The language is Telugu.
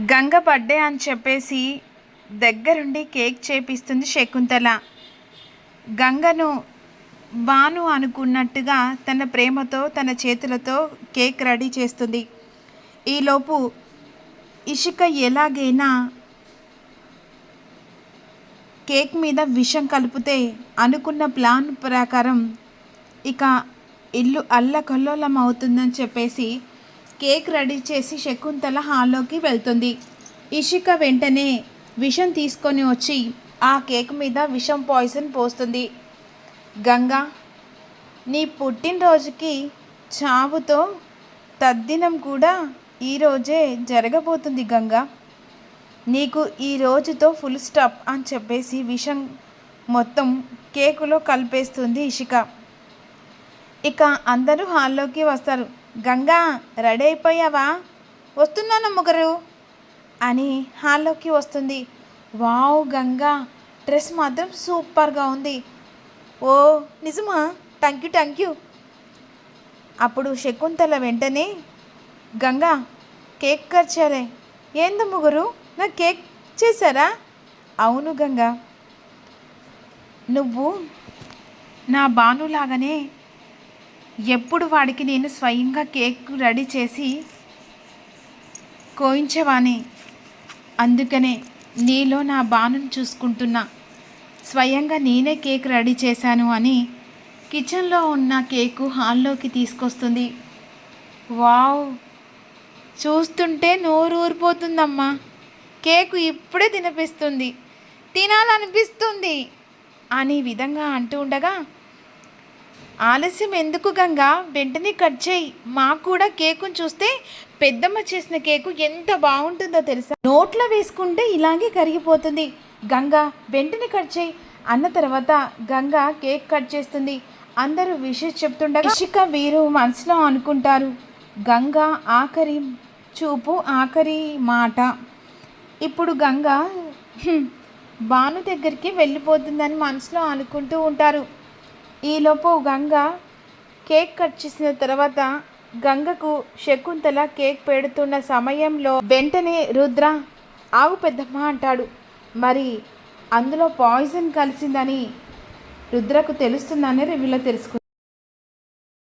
గంగ బర్త్డే అని చెప్పేసి దగ్గరుండి కేక్ చేపిస్తుంది శకుంతల. గంగను బాను అనుకున్నట్టుగా తన ప్రేమతో తన చేతులతో కేక్ రెడీ చేస్తుంది. ఈలోపు ఇషిక ఎలాగైనా కేక్ మీద విషం కలిపితే అనుకున్న ప్లాన్ ప్రకారం ఇక ఇల్లు అల్లకల్లోలం అవుతుందని చెప్పేసి కేక్ రెడీ చేసి శకుంతల హాల్లోకి వెళ్తుంది. ఇషిక వెంటనే విషం తీసుకొని వచ్చి ఆ కేక్ మీద విషం పాయిజన్ పోస్తుంది. గంగా నీ పుట్టినరోజుకి చావుతో తద్దినం కూడా ఈరోజే జరగబోతుంది గంగా. నీకు ఈ రోజుతో ఫుల్ స్టాప్ అని చెప్పేసి విషం మొత్తం కేకులో కలిపేస్తుంది ఇషిక. ఇక అందరూ హాల్లోకి వస్తారు. గంగా రెడీ అయిపోయావా వస్తున్నాను ముగ్గురు అని హాల్లోకి వస్తుంది. వావ్ గంగా డ్రెస్ మాత్రం సూపర్గా ఉంది. ఓ నిజమా? థ్యాంక్ యూ థ్యాంక్ యూ అప్పుడు శకుంతల వెంటనే గంగా కేక్ కట్ చేయాలి. ఏంది ముగ్గురు? నా కేక్ చేశారా? అవును గంగా. నువ్వు నా బానులాగానే ఎప్పుడు వాడికి నేను స్వయంగా కేక్ రెడీ చేసి కోయించేవాని అందుకనే నీలో నా బాణం చూసుకుంటున్నా. స్వయంగా నేనే కేక్ రెడీ చేశాను అని కిచెన్లో ఉన్న కేకు హాల్లోకి తీసుకొస్తుంది. వావ్! చూస్తుంటే నోరు ఊరిపోతుందమ్మా. కేకు ఇప్పుడే తినిపిస్తుంది. తినాలనిపిస్తుంది అనే విధంగా అంటూ ఉండగా ఆలస్యం ఎందుకు గంగా? వెంటనే కట్ చేయి. మాకు కూడా కేకును చూస్తే పెద్దమ్మ చేసిన కేకు ఎంత బాగుంటుందో తెలుసా? నోట్లో వేసుకుంటే ఇలాగే కరిగిపోతుంది. గంగా వెంటనే కట్ చేయి. అన్న తర్వాత గంగా కేక్ కట్ చేస్తుంది. అందరూ విషయం చెప్తుండగా ఇషిక వీరు మనసులో అనుకుంటారు గంగా ఆఖరి చూపు ఆఖరి మాట. ఇప్పుడు గంగ భాను దగ్గరికి వెళ్ళిపోతుందని మనసులో అనుకుంటూ ఉంటారు. ఈలోపు గంగ కేక్ కట్ చేసిన తర్వాత గంగకు శకుంతల కేక్ పెడుతున్న సమయంలో వెంటనే రుద్ర ఆవు పెద్దమ్మ అంటాడు. మరి అందులో పాయిజన్ కలిసిందని రుద్రకు తెలుస్తుందని రివ్యూలో తెలుసుకుంది.